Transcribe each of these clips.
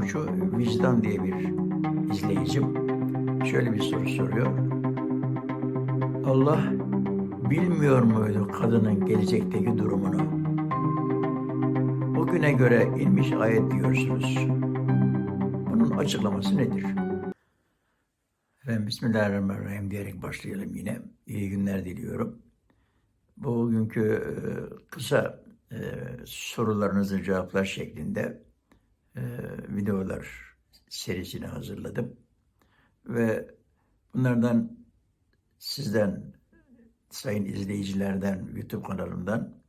Koçu Vicdan diye bir izleyicim şöyle bir soru soruyor. Allah bilmiyor muydu kadının gelecekteki durumunu? O güne göre inmiş ayet diyorsunuz. Bunun açıklaması nedir? Efendim Bismillahirrahmanirrahim diyerek başlayalım yine. İyi günler diliyorum. Bugünkü e, kısa e, sorularınızı cevaplar şeklinde e, videolar serisini hazırladım. Ve bunlardan sizden, sayın izleyicilerden, YouTube kanalımdan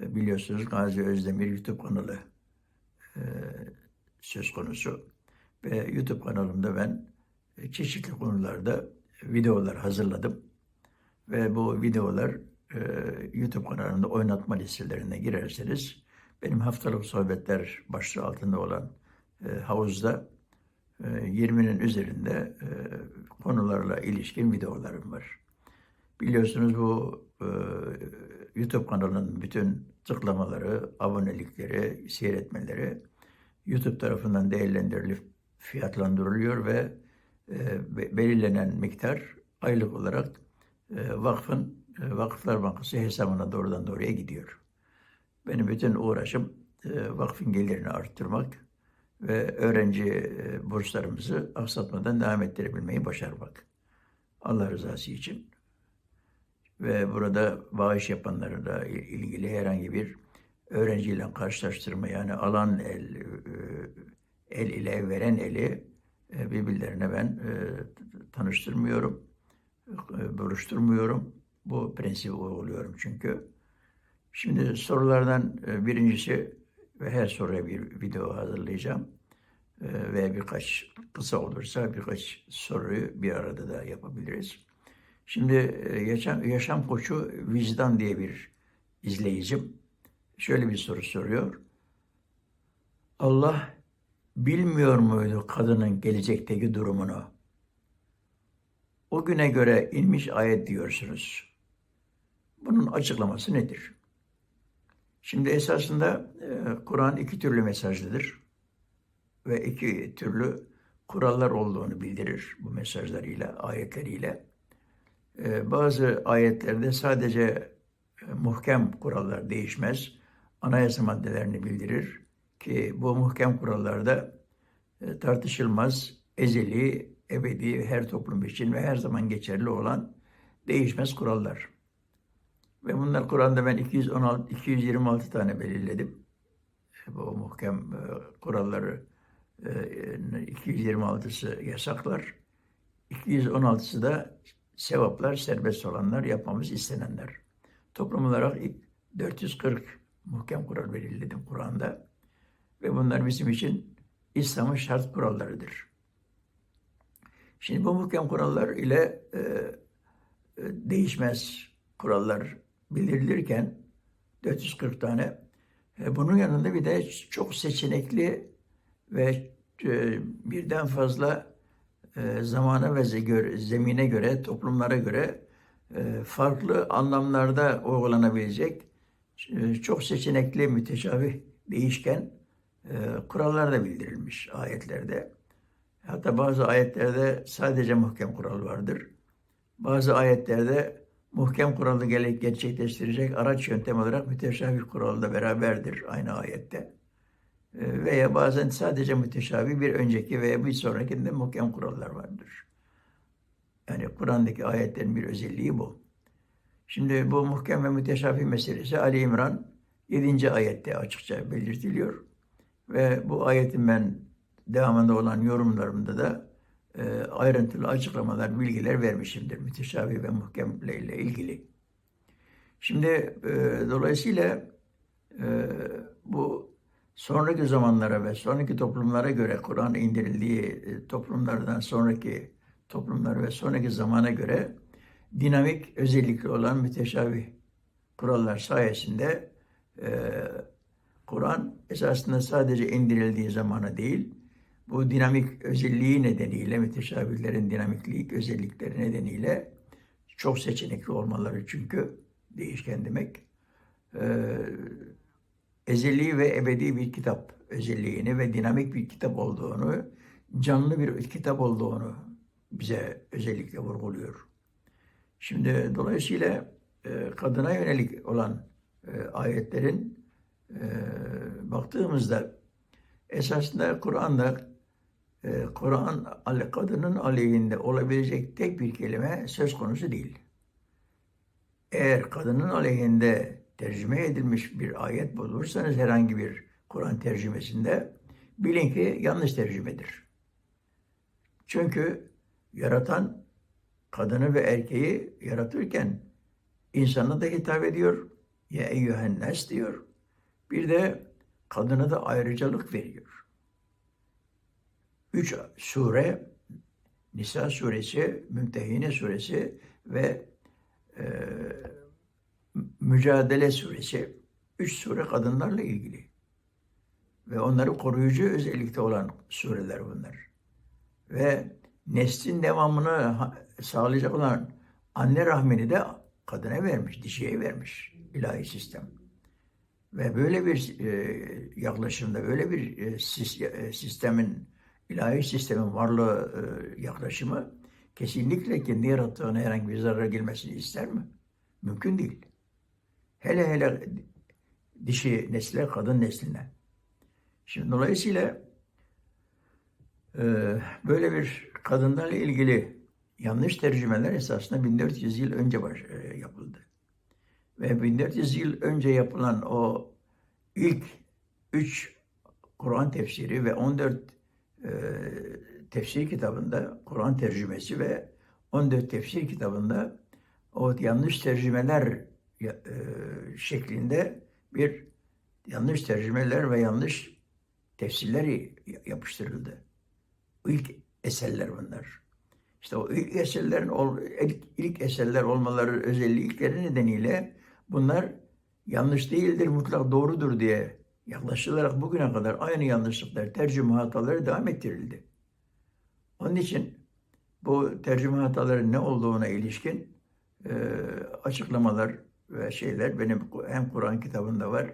e, biliyorsunuz Gazi Özdemir YouTube kanalı e, söz konusu. Ve YouTube kanalımda ben çeşitli konularda videolar hazırladım. Ve bu videolar YouTube kanalında oynatma listelerine girerseniz benim haftalık sohbetler başlığı altında olan e, havuzda e, 20'nin üzerinde e, konularla ilişkin videolarım var. Biliyorsunuz bu e, YouTube kanalının bütün tıklamaları, abonelikleri, seyretmeleri YouTube tarafından değerlendirilip fiyatlandırılıyor ve e, be- belirlenen miktar aylık olarak e, vakfın e, Vakıflar Bankası hesabına doğrudan doğruya gidiyor. Benim bütün uğraşım e, vakfın gelirini arttırmak ve öğrenci e, burslarımızı aksatmadan devam ettirebilmeyi başarmak. Allah rızası için ve burada bağış yapanlarla ilgili herhangi bir öğrenciyle karşılaştırma yani alan el, e, el ile veren eli birbirlerine ben tanıştırmıyorum, buluşturmuyorum. Bu prensibi uyguluyorum çünkü. Şimdi sorulardan e, birincisi ve her soruya bir video hazırlayacağım. E, Ve birkaç kısa olursa birkaç soruyu bir arada da yapabiliriz. Şimdi e, yaşam, yaşam koçu vicdan diye bir izleyicim şöyle bir soru soruyor. Allah bilmiyor muydu kadının gelecekteki durumunu? O güne göre inmiş ayet diyorsunuz. Bunun açıklaması nedir? Şimdi esasında e, Kur'an iki türlü mesajlıdır ve iki türlü kurallar olduğunu bildirir bu mesajlarıyla, ayetleriyle. E, bazı ayetlerde sadece e, muhkem kurallar değişmez, anayasa maddelerini bildirir ki bu muhkem kurallarda tartışılmaz, ezeli, ebedi, her toplum için ve her zaman geçerli olan değişmez kurallar. Ve bunlar Kur'an'da ben 216, 226 tane belirledim. Bu muhkem e, kuralları e, 226'sı yasaklar. 216'sı da sevaplar, serbest olanlar, yapmamız istenenler. Toplum olarak ilk 440 muhkem kural belirledim Kur'an'da. Ve bunlar bizim için İslam'ın şart kurallarıdır. Şimdi bu muhkem kurallar ile e, e, değişmez kurallar bildirilirken 440 tane e, bunun yanında bir de çok seçenekli ve e, birden fazla e, zamana ve ze- zemine göre, toplumlara göre farklı anlamlarda uygulanabilecek çok seçenekli, müteşabih, değişken kurallar da bildirilmiş ayetlerde. Hatta bazı ayetlerde sadece muhkem kural vardır. Bazı ayetlerde muhkem kuralı gerçekleştirecek araç yöntem olarak müteşabih kural da beraberdir aynı ayette. E, Veya bazen sadece müteşabih bir önceki veya bir sonrakinde muhkem kurallar vardır. Yani Kur'an'daki ayetlerin bir özelliği bu. Şimdi bu muhkem ve müteşabih meselesi Ali İmran 7. ayette açıkça belirtiliyor. Ve bu ayetin ben devamında olan yorumlarımda da e, ayrıntılı açıklamalar, bilgiler vermişimdir. Müteşabih ve muhkemle ile ilgili. Şimdi e, dolayısıyla e, bu sonraki zamanlara ve sonraki toplumlara göre Kur'an indirildiği toplumlardan sonraki toplumlar ve sonraki zamana göre dinamik özellikli olan müteşabih kurallar sayesinde e, Kur'an esasında sadece indirildiği zamana değil, bu dinamik özelliği nedeniyle, müteşabihlerin dinamiklik özellikleri nedeniyle çok seçenekli olmaları çünkü değişken demek. e, ezeli ve ebedi bir kitap özelliğini ve dinamik bir kitap olduğunu, canlı bir kitap olduğunu bize özellikle vurguluyor. Şimdi dolayısıyla e, kadına yönelik olan e, ayetlerin e, baktığımızda esasında Kur'an'da e, Kur'an kadının aleyhinde olabilecek tek bir kelime söz konusu değil. Eğer kadının aleyhinde tercüme edilmiş bir ayet bulursanız herhangi bir Kur'an tercümesinde bilin ki yanlış tercümedir. Çünkü yaratan kadını ve erkeği yaratırken insana da hitap ediyor. Ya eyyühen nes diyor. Bir de kadına da ayrıcalık veriyor. Üç sure Nisa suresi, Mümtehine suresi ve e, Mücadele suresi. Üç sure kadınlarla ilgili. Ve onları koruyucu özellikte olan sureler bunlar. Ve neslin devamını sağlayacak olan anne rahmini de kadına vermiş, dişiye vermiş ilahi sistem. Ve böyle bir e, yaklaşımda, böyle bir e, e, sistemin, ilahi sistemin varlığı e, yaklaşımı kesinlikle kendi yarattığına herhangi bir zarar gelmesini ister mi? Mümkün değil. Hele hele dişi nesle, kadın nesline. Şimdi dolayısıyla e, böyle bir kadınlarla ilgili yanlış tercümeler esasında 1400 yıl önce e, yapıldı. Ve 1400 yıl önce yapılan o ilk 3 Kur'an tefsiri ve 14 e, tefsir kitabında Kur'an tercümesi ve 14 tefsir kitabında o yanlış tercümeler e, şeklinde bir yanlış tercümeler ve yanlış tefsirler yapıştırıldı. İlk eserler bunlar. İşte o ilk eserlerin ilk, ilk eserler olmaları özellikleri nedeniyle bunlar yanlış değildir, mutlak doğrudur diye yaklaşılarak bugüne kadar aynı yanlışlıklar, tercüme hataları devam ettirildi. Onun için bu tercüme hataların ne olduğuna ilişkin e, açıklamalar ve şeyler benim hem Kur'an kitabında var,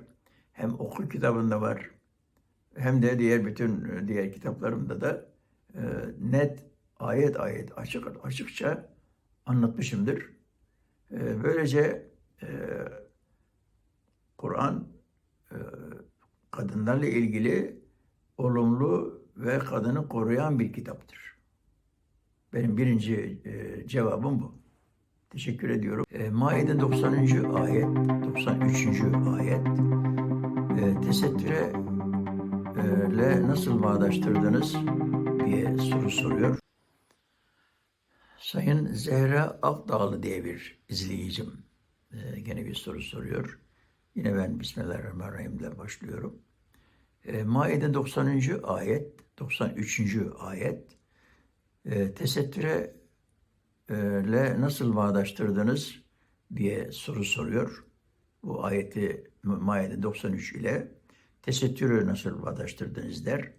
hem okul kitabında var, hem de diğer bütün e, diğer kitaplarımda da e, net ayet ayet açık açıkça anlatmışımdır. E, böylece e, Kur'an kadınlarla ilgili olumlu ve kadını koruyan bir kitaptır. Benim birinci e, cevabım bu. Teşekkür ediyorum. E, Maide 90. ayet, 93. ayet. E, tesettüre e, nasıl bağdaştırdınız diye soru soruyor. Sayın Zehra Akdağlı diye bir izleyicim e, gene bir soru soruyor. Yine ben Bismillahirrahmanirrahim ile başlıyorum. E, Maide 90. ayet, 93. ayet. E, tesettüre e, nasıl bağdaştırdınız diye soru soruyor. Bu ayeti Maide 93 ile tesettürü nasıl bağdaştırdınız der.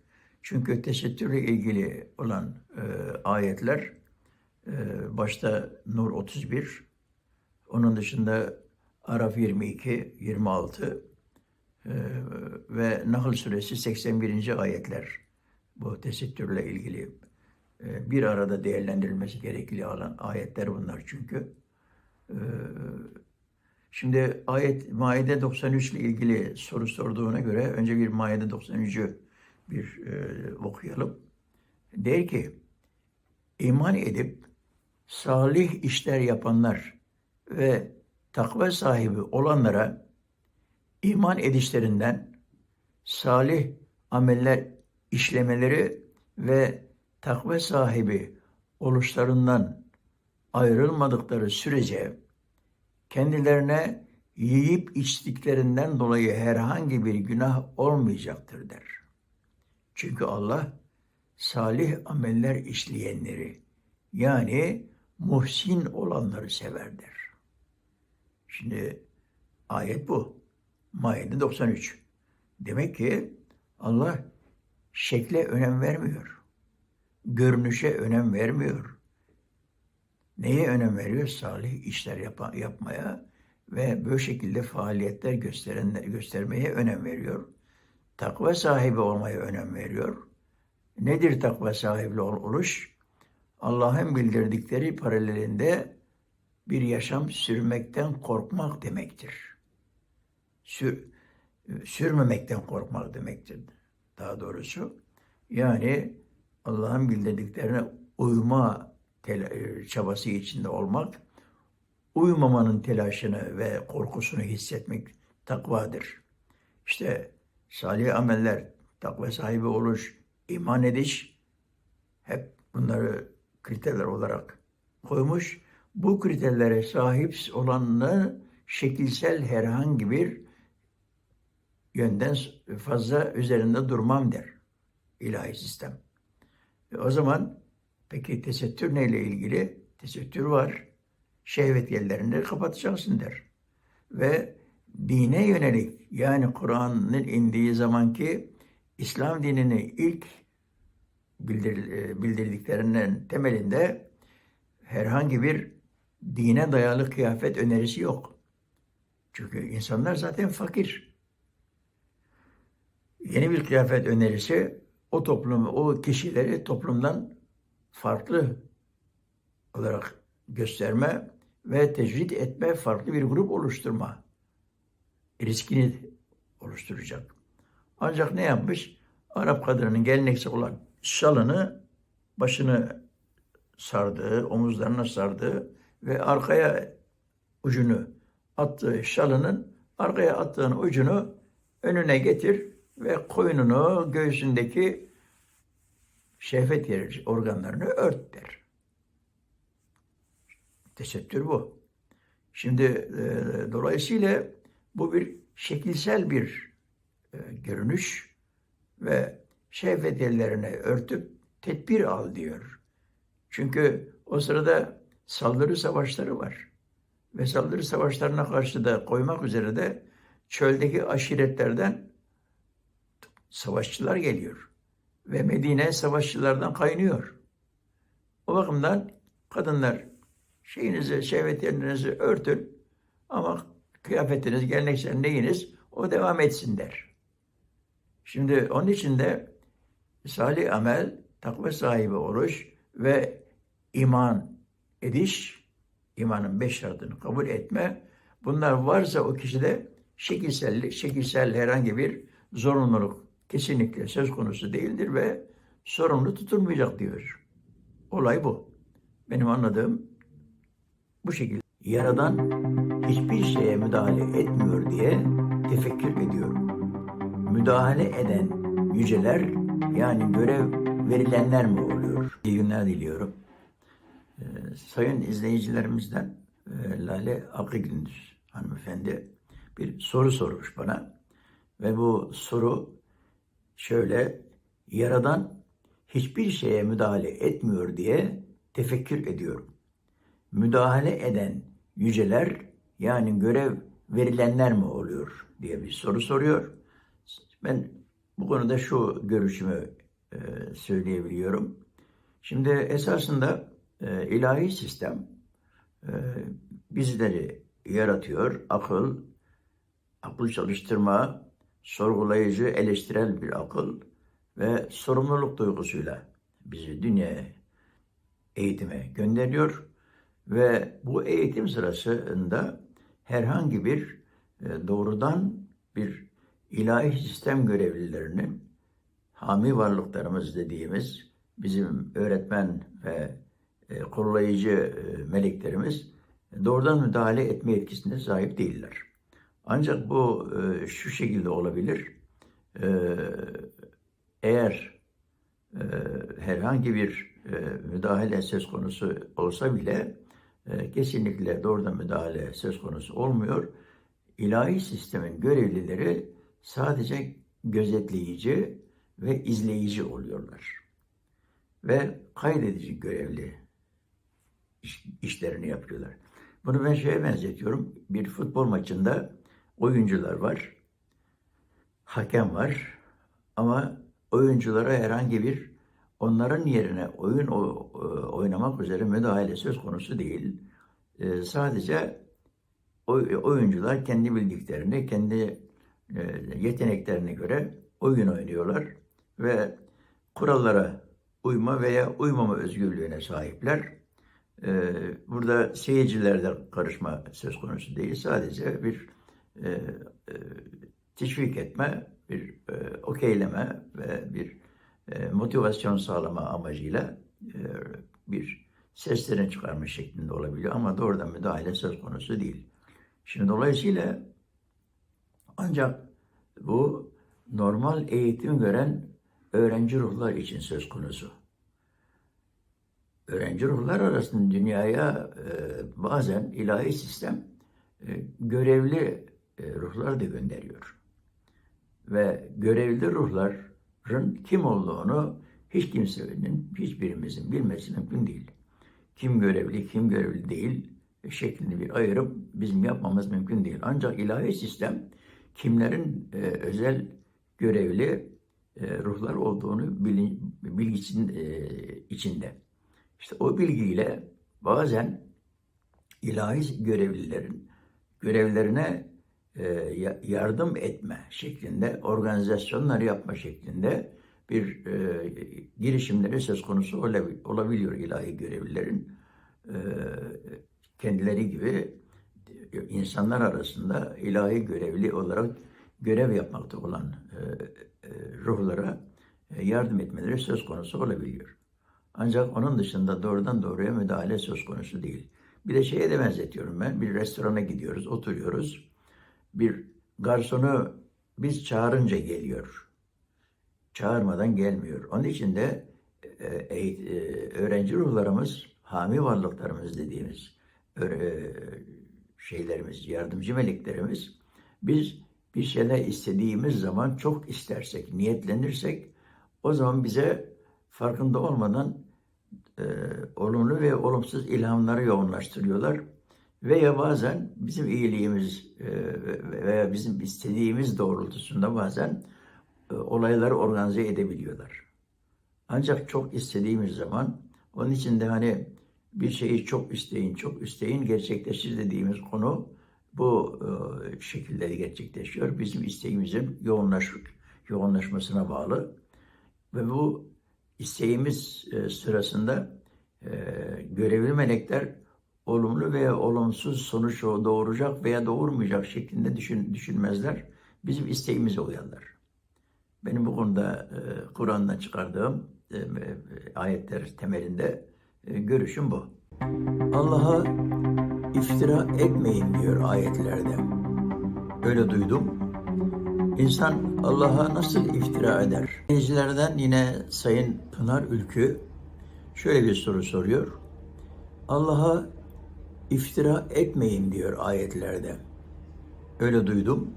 Çünkü tesettürle ilgili olan e, ayetler e, başta Nur 31, onun dışında Araf 22, 26 e, ve Nahl suresi 81. ayetler bu tesettürle ilgili e, bir arada değerlendirilmesi gerekli olan ayetler bunlar çünkü. E, Şimdi ayet Maide 93 ile ilgili soru sorduğuna göre önce bir Maide 93'ü bir e, okuyalım. Der ki iman edip salih işler yapanlar ve takva sahibi olanlara iman edişlerinden salih ameller işlemeleri ve takva sahibi oluşlarından ayrılmadıkları sürece kendilerine yiyip içtiklerinden dolayı herhangi bir günah olmayacaktır der. Çünkü Allah salih ameller işleyenleri yani muhsin olanları sever der. Şimdi ayet bu. Maide 93. Demek ki Allah şekle önem vermiyor. Görünüşe önem vermiyor. Neye önem veriyor? Salih işler yapa- yapmaya ve böyle şekilde faaliyetler gösterenler göstermeye önem veriyor. Takva sahibi olmaya önem veriyor. Nedir takva sahibi ol- oluş? Allah'ın bildirdikleri paralelinde bir yaşam sürmekten korkmak demektir. Sür, sürmemekten korkmak demektir. Daha doğrusu yani Allah'ın bildirdiklerine uyma tel- çabası içinde olmak, uymamanın telaşını ve korkusunu hissetmek takvadır. İşte salih ameller, takva sahibi oluş, iman ediş hep bunları kriterler olarak koymuş. Bu kriterlere sahip olanı şekilsel herhangi bir yönden fazla üzerinde durmam der ilahi sistem. E o zaman peki tesettür neyle ilgili? Tesettür var. Şehvet yerlerini kapatacaksın der. Ve dine yönelik yani Kur'an'ın indiği zamanki İslam dinini ilk bildir, e, bildirdiklerinin temelinde herhangi bir dine dayalı kıyafet önerisi yok. Çünkü insanlar zaten fakir. Yeni bir kıyafet önerisi o toplumu, o kişileri toplumdan farklı olarak gösterme ve tecrit etme, farklı bir grup oluşturma riskini oluşturacak. Ancak ne yapmış? Arap kadının geleneksel olan şalını başını sardığı, omuzlarına sardığı ve arkaya ucunu attığı şalının arkaya attığın ucunu önüne getir ve koynunu göğsündeki şehvet yeri organlarını ört der. Tesettür bu. Şimdi e, dolayısıyla bu bir şekilsel bir e, görünüş ve şehvet yerlerini örtüp tedbir al diyor. Çünkü o sırada saldırı savaşları var. Ve saldırı savaşlarına karşı da koymak üzere de çöldeki aşiretlerden savaşçılar geliyor. Ve Medine savaşçılardan kaynıyor. O bakımdan kadınlar şeyinizi, şehvetlerinizi örtün ama kıyafetiniz, geleneksel neyiniz o devam etsin der. Şimdi onun için de salih amel, takva sahibi oluş ve iman ediş, imanın beş şartını kabul etme, bunlar varsa o kişide şekilsel, şekilsel herhangi bir zorunluluk kesinlikle söz konusu değildir ve sorumlu tutulmayacak diyor. Olay bu. Benim anladığım bu şekilde. Yaradan hiçbir şeye müdahale etmiyor diye tefekkür ediyorum. Müdahale eden yüceler yani görev verilenler mi oluyor? İyi günler diliyorum. Ee, sayın izleyicilerimizden e, Lale Akıgündüz hanımefendi bir soru sormuş bana. Ve bu soru şöyle, Yaradan hiçbir şeye müdahale etmiyor diye tefekkür ediyorum. Müdahale eden yüceler yani görev verilenler mi oluyor diye bir soru soruyor. Ben bu konuda şu görüşümü e, söyleyebiliyorum. Şimdi esasında e, ilahi sistem e, bizleri yaratıyor. Akıl, akıl çalıştırma, sorgulayıcı, eleştirel bir akıl ve sorumluluk duygusuyla bizi dünyaya eğitime gönderiyor ve bu eğitim sırasında herhangi bir e, doğrudan bir ilahi sistem görevlilerinin hami varlıklarımız dediğimiz bizim öğretmen ve e, kurulayıcı e, meleklerimiz doğrudan müdahale etme yetkisine sahip değiller. Ancak bu e, şu şekilde olabilir. E, eğer e, herhangi bir e, müdahale söz konusu olsa bile e, kesinlikle doğrudan müdahale söz konusu olmuyor. İlahi sistemin görevlileri sadece gözetleyici ve izleyici oluyorlar. Ve kaydedici görevli iş- işlerini yapıyorlar. Bunu ben şeye benzetiyorum. Bir futbol maçında oyuncular var, hakem var ama oyunculara herhangi bir onların yerine oyun o- oynamak üzere müdahale söz konusu değil. Ee, sadece oy- oyuncular kendi bildiklerini, kendi e, yeteneklerine göre oyun oynuyorlar ve kurallara uyma veya uymama özgürlüğüne sahipler. E, burada seyircilerle karışma söz konusu değil. Sadece bir e, e, teşvik etme, bir e, okeyleme ve bir e, motivasyon sağlama amacıyla e, bir seslerini çıkarma şeklinde olabiliyor ama doğrudan müdahale söz konusu değil. Şimdi dolayısıyla ancak bu normal eğitim gören öğrenci ruhlar için söz konusu. Öğrenci ruhlar arasında dünyaya e, bazen ilahi sistem e, görevli ruhlar da gönderiyor. Ve görevli ruhların kim olduğunu hiç kimsenin, hiçbirimizin bilmesi mümkün değil. Kim görevli, kim görevli değil şeklinde bir ayrım bizim yapmamız mümkün değil. Ancak ilahi sistem kimlerin e, özel görevli e, ruhlar olduğunu bilin, bilgisinin e, içinde. İşte o bilgiyle bazen ilahi görevlilerin görevlerine e, yardım etme şeklinde, organizasyonlar yapma şeklinde bir e, girişimleri söz konusu olabi- olabiliyor ilahi görevlilerin. E, kendileri gibi insanlar arasında ilahi görevli olarak görev yapmakta olan e, e, ruhlara e, yardım etmeleri söz konusu olabiliyor. Ancak onun dışında doğrudan doğruya müdahale söz konusu değil. Bir de şeye de benzetiyorum ben. Bir restorana gidiyoruz, oturuyoruz. Bir garsonu biz çağırınca geliyor. Çağırmadan gelmiyor. Onun için de e, e, öğrenci ruhlarımız, hami varlıklarımız dediğimiz öyle şeylerimiz, yardımcı meleklerimiz biz bir şeyler istediğimiz zaman çok istersek, niyetlenirsek o zaman bize farkında olmadan e, olumlu ve olumsuz ilhamları yoğunlaştırıyorlar. Veya bazen bizim iyiliğimiz e, veya bizim istediğimiz doğrultusunda bazen e, olayları organize edebiliyorlar. Ancak çok istediğimiz zaman onun için de hani bir şeyi çok isteyin, çok isteyin gerçekleşir dediğimiz konu bu e, şekilde gerçekleşiyor. Bizim isteğimizin yoğunlaş, yoğunlaşmasına bağlı. Ve bu isteğimiz sırasında görevli melekler olumlu veya olumsuz sonuç doğuracak veya doğurmayacak şeklinde düşün, düşünmezler. Bizim isteğimize uyarlar. Benim bu konuda e, Kur'an'dan çıkardığım e, e, ayetler temelinde e, görüşüm bu. Allah'a iftira etmeyin diyor ayetlerde. Öyle duydum. İnsan Allah'a nasıl iftira eder? Dinleyicilerden yine Sayın Pınar Ülkü şöyle bir soru soruyor. Allah'a iftira etmeyin diyor ayetlerde. Öyle duydum.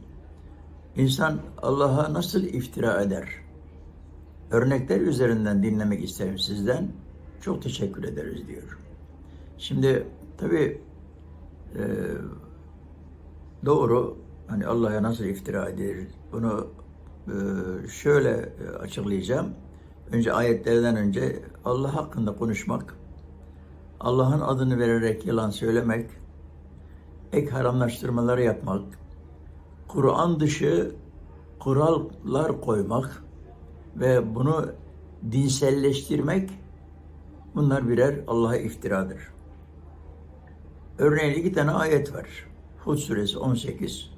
İnsan Allah'a nasıl iftira eder? Örnekler üzerinden dinlemek isterim sizden. Çok teşekkür ederiz diyor. Şimdi tabii e, doğru hani Allah'a nasıl iftira edilir bunu e, şöyle e, açıklayacağım. Önce ayetlerden önce Allah hakkında konuşmak, Allah'ın adını vererek yalan söylemek, ek haramlaştırmaları yapmak, Kur'an dışı kurallar koymak ve bunu dinselleştirmek bunlar birer Allah'a iftiradır. Örneğin iki tane ayet var. Hud suresi 18.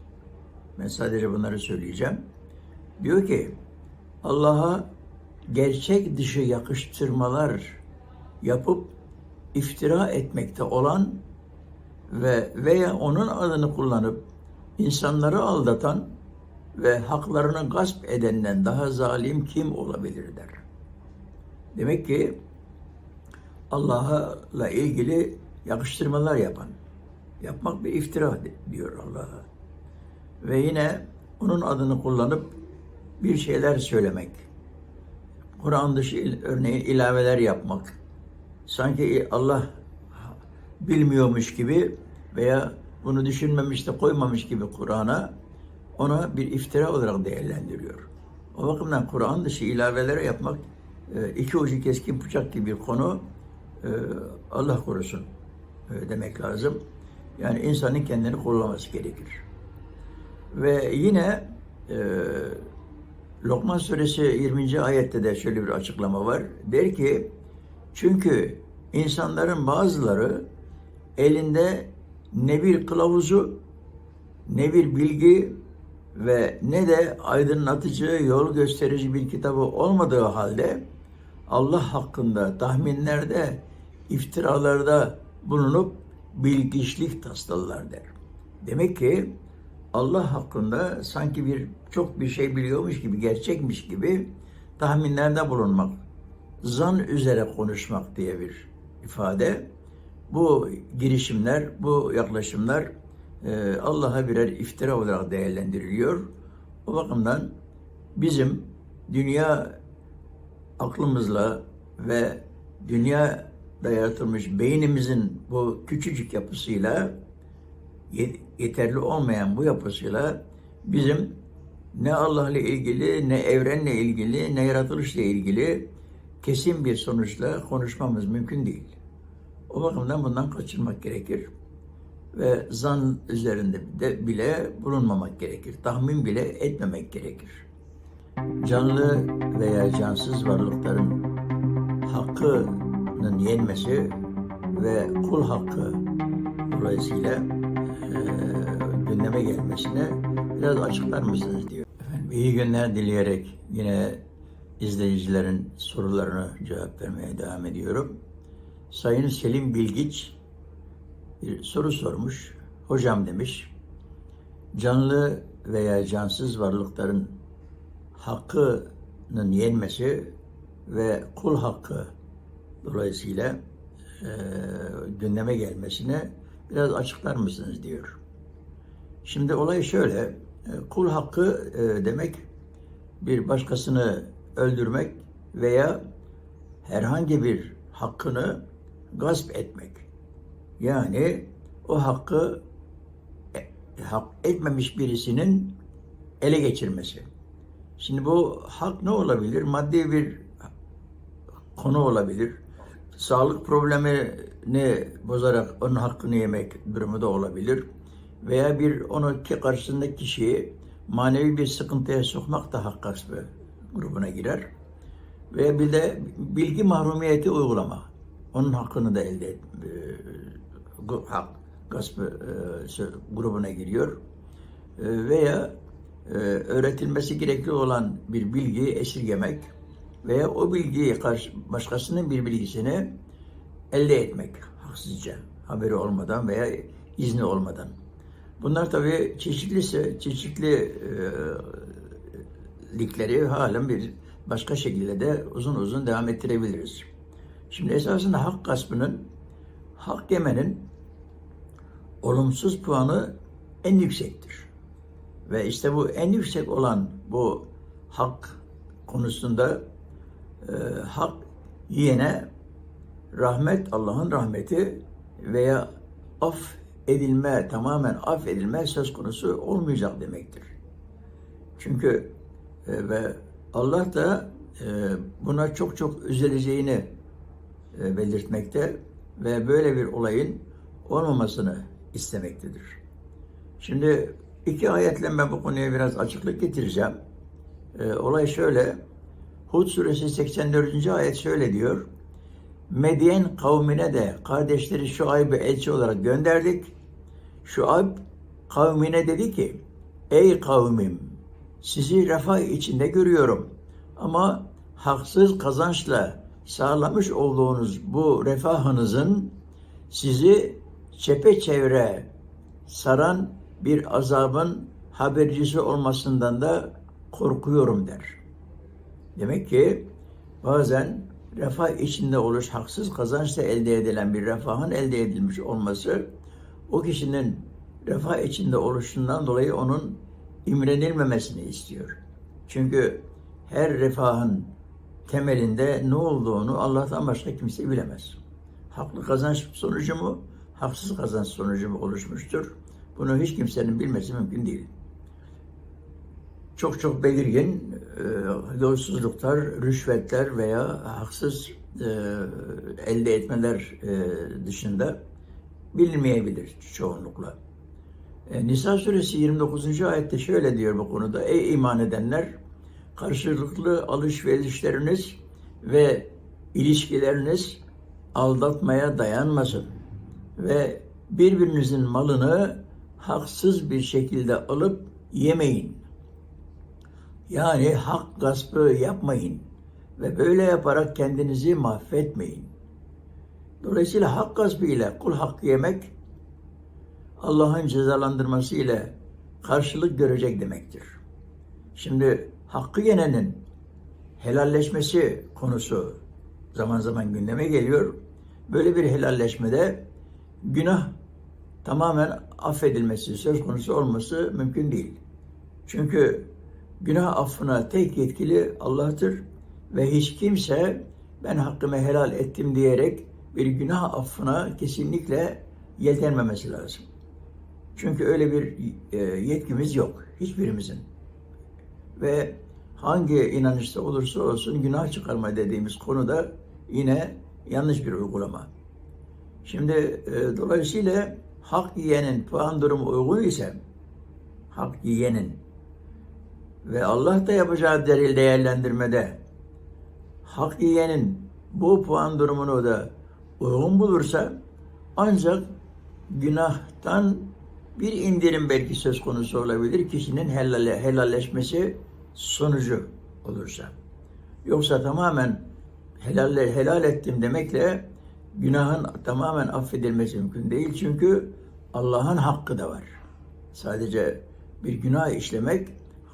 Ben sadece bunları söyleyeceğim. Diyor ki Allah'a gerçek dışı yakıştırmalar yapıp iftira etmekte olan ve veya onun adını kullanıp insanları aldatan ve haklarını gasp edenden daha zalim kim olabilir der. Demek ki Allah'la ilgili yakıştırmalar yapan, yapmak bir iftira diyor Allah'a. Ve yine onun adını kullanıp bir şeyler söylemek, Kur'an dışı örneğin ilaveler yapmak, sanki Allah bilmiyormuş gibi veya bunu düşünmemiş de koymamış gibi Kur'an'a ona bir iftira olarak değerlendiriyor. O bakımdan Kur'an dışı ilavelere yapmak e, iki ucu keskin bıçak gibi bir konu e, Allah korusun e, demek lazım. Yani insanın kendini kollaması gerekir. Ve yine e, Lokman suresi 20. ayette de şöyle bir açıklama var. Der ki çünkü insanların bazıları elinde ne bir kılavuzu ne bir bilgi ve ne de aydınlatıcı, yol gösterici bir kitabı olmadığı halde Allah hakkında tahminlerde, iftiralarda bulunup bilgiçlik tasladılar der. Demek ki Allah hakkında sanki bir çok bir şey biliyormuş gibi, gerçekmiş gibi tahminlerde bulunmak, zan üzere konuşmak diye bir ifade. Bu girişimler, bu yaklaşımlar e, Allah'a birer iftira olarak değerlendiriliyor. O bakımdan bizim dünya aklımızla ve dünyada yaratılmış beynimizin bu küçücük yapısıyla yeterli olmayan bu yapısıyla bizim ne Allah ile ilgili, ne evrenle ilgili, ne yaratılışla ilgili kesin bir sonuçla konuşmamız mümkün değil. O bakımdan bundan kaçınmak gerekir. Ve zan üzerinde de bile bulunmamak gerekir. Tahmin bile etmemek gerekir. Canlı veya cansız varlıkların hakkının yenmesi ve kul hakkı dolayısıyla e, gündeme gelmesine biraz açıklar mısınız diyor. Efendim, iyi günler dileyerek yine izleyicilerin sorularına cevap vermeye devam ediyorum. Sayın Selim Bilgiç bir soru sormuş. Hocam demiş, canlı veya cansız varlıkların hakkının yenmesi ve kul hakkı dolayısıyla e, gündeme gelmesine biraz açıklar mısınız diyor. Şimdi olay şöyle, e, kul hakkı e, demek bir başkasını öldürmek veya herhangi bir hakkını gasp etmek. Yani o hakkı e, hak etmemiş birisinin ele geçirmesi. Şimdi bu hak ne olabilir? Maddi bir konu olabilir. Sağlık problemini bozarak onun hakkını yemek durumu da olabilir. Veya bir onu ki karşısındaki kişiyi manevi bir sıkıntıya sokmak da hak gaspı grubuna girer. Ve bir de bilgi mahrumiyeti uygulama. Onun hakkını da elde et, e, hak gaspı e, grubuna giriyor. E, veya e, öğretilmesi gerekli olan bir bilgiyi esirgemek veya o bilgiyi karşı başkasının bir bilgisini elde etmek haksızca haberi olmadan veya izni olmadan. Bunlar tabii çeşitliyse çeşitli e, likleri halen bir başka şekilde de uzun uzun devam ettirebiliriz. Şimdi esasında hak gaspının, hak yemenin olumsuz puanı en yüksektir. Ve işte bu en yüksek olan bu hak konusunda e, hak yiyene rahmet, Allah'ın rahmeti veya af edilme, tamamen af edilme söz konusu olmayacak demektir. Çünkü e, ve Allah da e, buna çok çok üzüleceğini e, belirtmekte ve böyle bir olayın olmamasını istemektedir. Şimdi iki ayetle ben bu konuya biraz açıklık getireceğim. E, olay şöyle, Hud suresi 84. ayet şöyle diyor. Medyen kavmine de kardeşleri Şuayb'ı elçi olarak gönderdik. Şuayb kavmine dedi ki, Ey kavmim, sizi refah içinde görüyorum. Ama haksız kazançla sağlamış olduğunuz bu refahınızın sizi çepeçevre saran bir azabın habercisi olmasından da korkuyorum der. Demek ki bazen refah içinde oluş, haksız kazançla elde edilen bir refahın elde edilmiş olması o kişinin refah içinde oluşundan dolayı onun imrenilmemesini istiyor. Çünkü her refahın temelinde ne olduğunu Allah'tan başka kimse bilemez. Haklı kazanç sonucu mu, haksız kazanç sonucu mu oluşmuştur? Bunu hiç kimsenin bilmesi mümkün değil. Çok çok belirgin e, yolsuzluklar, rüşvetler veya haksız e, elde etmeler e, dışında bilinmeyebilir çoğunlukla. E, Nisa suresi 29. ayette şöyle diyor bu konuda. Ey iman edenler! Karşılıklı alışverişleriniz ve ilişkileriniz aldatmaya dayanmasın. Ve birbirinizin malını haksız bir şekilde alıp yemeyin. Yani hak gaspı yapmayın ve böyle yaparak kendinizi mahvetmeyin. Dolayısıyla hak gaspı ile kul hakkı yemek Allah'ın cezalandırması ile karşılık görecek demektir. Şimdi hakkı yenenin helalleşmesi konusu zaman zaman gündeme geliyor. Böyle bir helalleşmede günah tamamen affedilmesi söz konusu olması mümkün değil. Çünkü günah affına tek yetkili Allah'tır ve hiç kimse ben hakkımı helal ettim diyerek bir günah affına kesinlikle yeltenmemesi lazım. Çünkü öyle bir e, yetkimiz yok hiçbirimizin. Ve hangi inanışta olursa olsun günah çıkarma dediğimiz konuda yine yanlış bir uygulama. Şimdi e, dolayısıyla hak yiyenin puan durumu uygun ise hak yiyenin ve Allah da yapacağı değerlendirmede hak yiyenin bu puan durumunu da uygun bulursa ancak günahtan bir indirim belki söz konusu olabilir kişinin helal, helalleşmesi sonucu olursa. Yoksa tamamen helal, helal ettim demekle günahın tamamen affedilmesi mümkün değil. Çünkü Allah'ın hakkı da var. Sadece bir günah işlemek,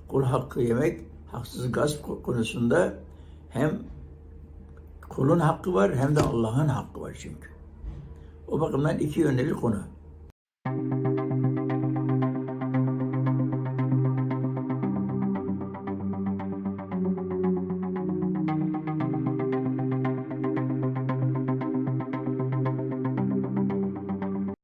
kul hakkı yemek, haksız gasp konusunda hem kulun hakkı var hem de Allah'ın hakkı var çünkü. O bakımdan iki yönlü bir konu.